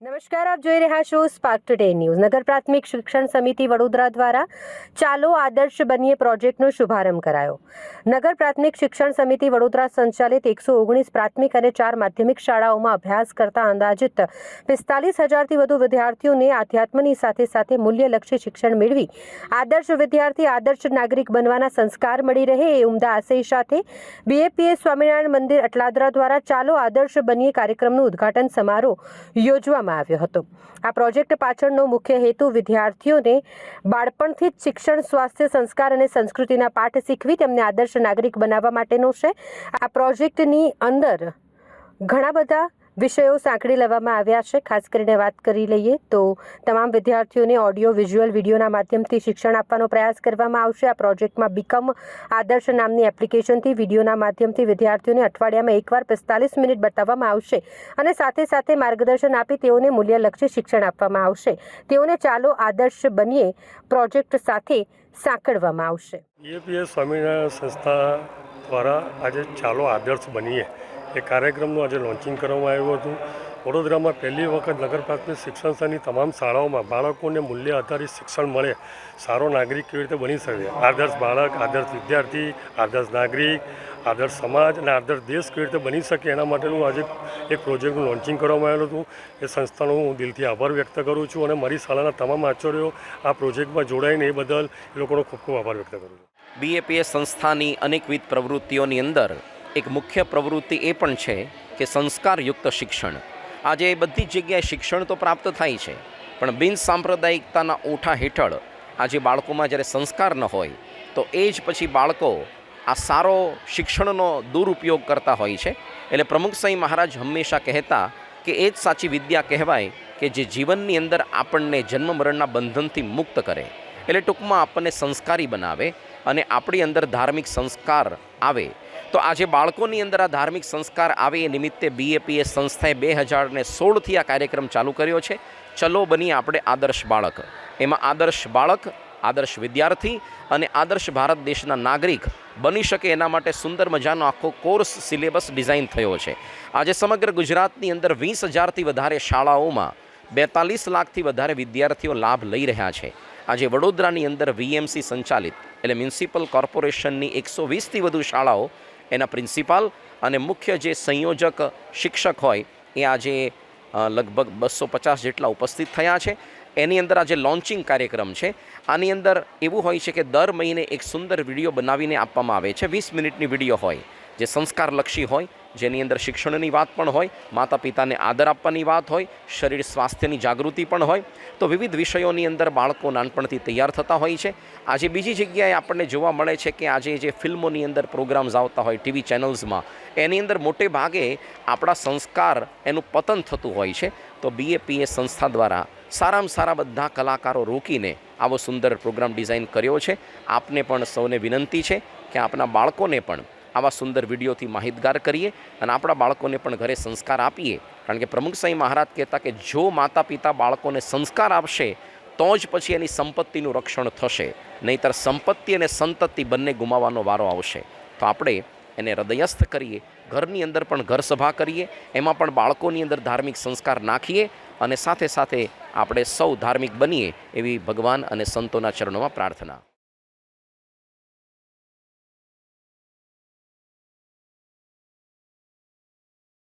નમસ્કાર, આપ જોઈ રહ્યા છો સ્પાર્ક ટુડે ન્યૂઝ નગર પ્રાથમિક શિક્ષણ સમિતિ વડોદરા દ્વારા ચાલો આદર્શ બનીએ પ્રોજેક્ટનો શુભારંભ કરાયો. નગર પ્રાથમિક શિક્ષણ સમિતિ વડોદરા સંચાલિત એકસો ઓગણીસ પ્રાથમિક અને ચાર માધ્યમિક શાળાઓમાં અભ્યાસ કરતા અંદાજિત પિસ્તાલીસ હજારથી વધુ વિદ્યાર્થીઓને આધ્યાત્મની સાથે સાથે મૂલ્યલક્ષી શિક્ષણ મેળવી આદર્શ વિદ્યાર્થી, આદર્શ નાગરિક બનવાના સંસ્કાર મળી રહે એ ઉમદા આશય સાથે બીએપીએસ સ્વામિનારાયણ મંદિર અટલાદરા દ્વારા ચાલો આદર્શ બનીએ કાર્યક્રમનું ઉદ્ઘાટન સમારોહ યોજવામાં આવ્યો હતો. આ પ્રોજેક્ટ પાછળનો મુખ્ય હેતુ વિદ્યાર્થીઓને બાળપણથી જ શિક્ષણ, સ્વાસ્થ્ય, સંસ્કાર અને સંસ્કૃતિના પાઠ શીખવી તેમને આદર્શ નાગરિક બનાવવા માટેનો છે. આ પ્રોજેક્ટની અંદર ઘણા બધા વિષયો સાંકળી લેવામાં આવ્યા છે. ખાસ કરીને વાત કરી લઈએ તો તમામ વિદ્યાર્થીઓને ઓડિયો વિઝ્યુઅલ વિડીયોના માધ્યમથી શિક્ષણ આપવાનો પ્રયાસ કરવામાં આવશે. આ પ્રોજેક્ટમાં બીકમ આદર્શ નામની એપ્લિકેશનથી વિડીયોના માધ્યમથી વિદ્યાર્થીઓને અઠવાડિયામાં એકવાર પિસ્તાલીસ મિનિટ બતાવવામાં આવશે અને સાથે સાથે માર્ગદર્શન આપી તેઓને મૂલ્યલક્ષી શિક્ષણ આપવામાં આવશે. તેઓને ચાલો આદર્શ બનીએ, પ્રોજેક્ટ સાથે સાંકળવામાં આવશે. બીએપીએસ સ્વામિનારાયણ સંસ્થા દ્વારા આજે ચાલો આદર્શ બનીએ. એ કાર્યક્રમનું આજે લોન્ચિંગ કરવામાં આવ્યું હતું. વડોદરામાં પહેલી વખત નગર પ્રાથમિક શિક્ષણ સંસ્થાની તમામ શાળાઓમાં બાળકોને મૂલ્ય આધારિત શિક્ષણ મળે. સારો નાગરિક કેવી રીતે બની શકે? આદર્શ બાળક, આદર્શ વિદ્યાર્થી, આદર્શ નાગરિક, આદર્શ સમાજ અને આદર્શ દેશ કેવી રીતે બની શકે એના માટેનું આજે એક પ્રોજેક્ટનું લોન્ચિંગ કરવામાં આવેલું હતું. એ સંસ્થાનો હું દિલથી આભાર વ્યક્ત કરું છું અને મારી શાળાના તમામ આચાર્યો આ પ્રોજેક્ટમાં જોડાઈને એ બદલ એ લોકોનો ખૂબ ખૂબ આભાર વ્યક્ત કરું છું. બીએપીએ સંસ્થાની અનેકવિધ પ્રવૃત્તિઓની અંદર એક મુખ્ય પ્રવૃત્તિ એ પણ છે કે સંસ્કારયુક્ત શિક્ષણ. આજે બધી જ જગ્યાએ શિક્ષણ તો પ્રાપ્ત થાય છે, પણ બિન સાંપ્રદાયિકતાના ઓઠા હેઠળ આજે બાળકોમાં જ્યારે સંસ્કાર ન હોય, તો એ જ પછી બાળકો આ સારો શિક્ષણનો દુરુપયોગ કરતા હોય છે. એટલે પ્રમુખ સાંઈ મહારાજ હંમેશા કહેતા કે એ જ સાચી વિદ્યા કહેવાય કે જે જીવનની અંદર આપણને જન્મ મરણના બંધનથી મુક્ત કરે. એટલે ટૂંકમાં આપણને સંસ્કારી બનાવે અને આપણી અંદર ધાર્મિક સંસ્કાર આવે તો આજે બાળકોની અંદર આ ધાર્મિક સંસ્કાર આવે એ નિમિત્તે બીએપીએ સંસ્થાએ બે હજારને સોળથી આ કાર્યક્રમ ચાલુ કર્યો છે. ચલો બની આપણે આદર્શ બાળક. એમાં આદર્શ બાળક, આદર્શ વિદ્યાર્થી અને આદર્શ ભારત દેશના નાગરિક બની શકે એના માટે સુંદર મજાનો આખો કોર્સ સિલેબસ ડિઝાઇન થયો છે. આજે સમગ્ર ગુજરાતની અંદર વીસ હજારથી વધારે શાળાઓમાં બેતાલીસ લાખથી વધારે વિદ્યાર્થીઓ લાભ લઈ રહ્યા છે. આજે વડોદરાની અંદર વીએમસી સંચાલિત એટલે મ્યુનિસિપલ કોર્પોરેશનની એકસો વીસથી વધુ શાળાઓ એના પ્રિન્સિપાલ અને મુખ્ય જે સંયોજક શિક્ષક હોય, એ આજે લગભગ બસો પચાસ જેટલા ઉપસ્થિત થયા છે. એની અંદર આજે લોન્ચિંગ કાર્યક્રમ છે. આની અંદર એવું હોય છે કે દર મહિને એક સુંદર વીડિયો બનાવીને આપવામાં આવે છે. વીસ મિનિટની વીડિયો હોય. જે સંસ્કારલક્ષી હોય, જેની અંદર શિક્ષણની વાત પણ હોય માતા પિતાને આદર આપવાની વાત હોય, શરીર સ્વાસ્થ્યની જાગૃતિ પણ હોય, તો વિવિધ વિષયોની અંદર બાળકો નાનપણથી તૈયાર થતા હોય છે. આજે બીજી જગ્યાએ આપણને જોવા મળે છે કે આજે જે ફિલ્મોની અંદર પ્રોગ્રામ્સ આવતા હોય, ટીવી ચેનલ્સમાં, એની અંદર મોટે ભાગે આપણા સંસ્કાર એનું પતન થતું હોય છે. તો બીએપીએ સંસ્થા દ્વારા સારામાં સારા બધા કલાકારો રોકીને આવો સુંદર પ્રોગ્રામ ડિઝાઇન કર્યો છે. આપને પણ સૌને વિનંતી છે કે આપના બાળકોને પણ આવા સુંદર વિડીયોથી માહિતગાર કરીએ અને આપણા બાળકોને પણ ઘરે સંસ્કાર આપીએ. કારણ કે પ્રમુખ સાંઈ મહારાજ કહેતા કે જો માતા પિતા બાળકોને સંસ્કાર આપશે, તો જ પછી એની સંપત્તિનું રક્ષણ થશે. નહીંતર સંપત્તિ અને સંતતિ બંને ગુમાવવાનો વારો આવશે. તો આપણે એને હૃદયસ્થ કરીએ, ઘરની અંદર પણ ઘર સભા કરીએ, એમાં પણ બાળકોની અંદર ધાર્મિક સંસ્કાર નાખીએ અને સાથે સાથે આપણે સૌ ધાર્મિક બનીએ એવી ભગવાન અને સંતોના ચરણોમાં પ્રાર્થના.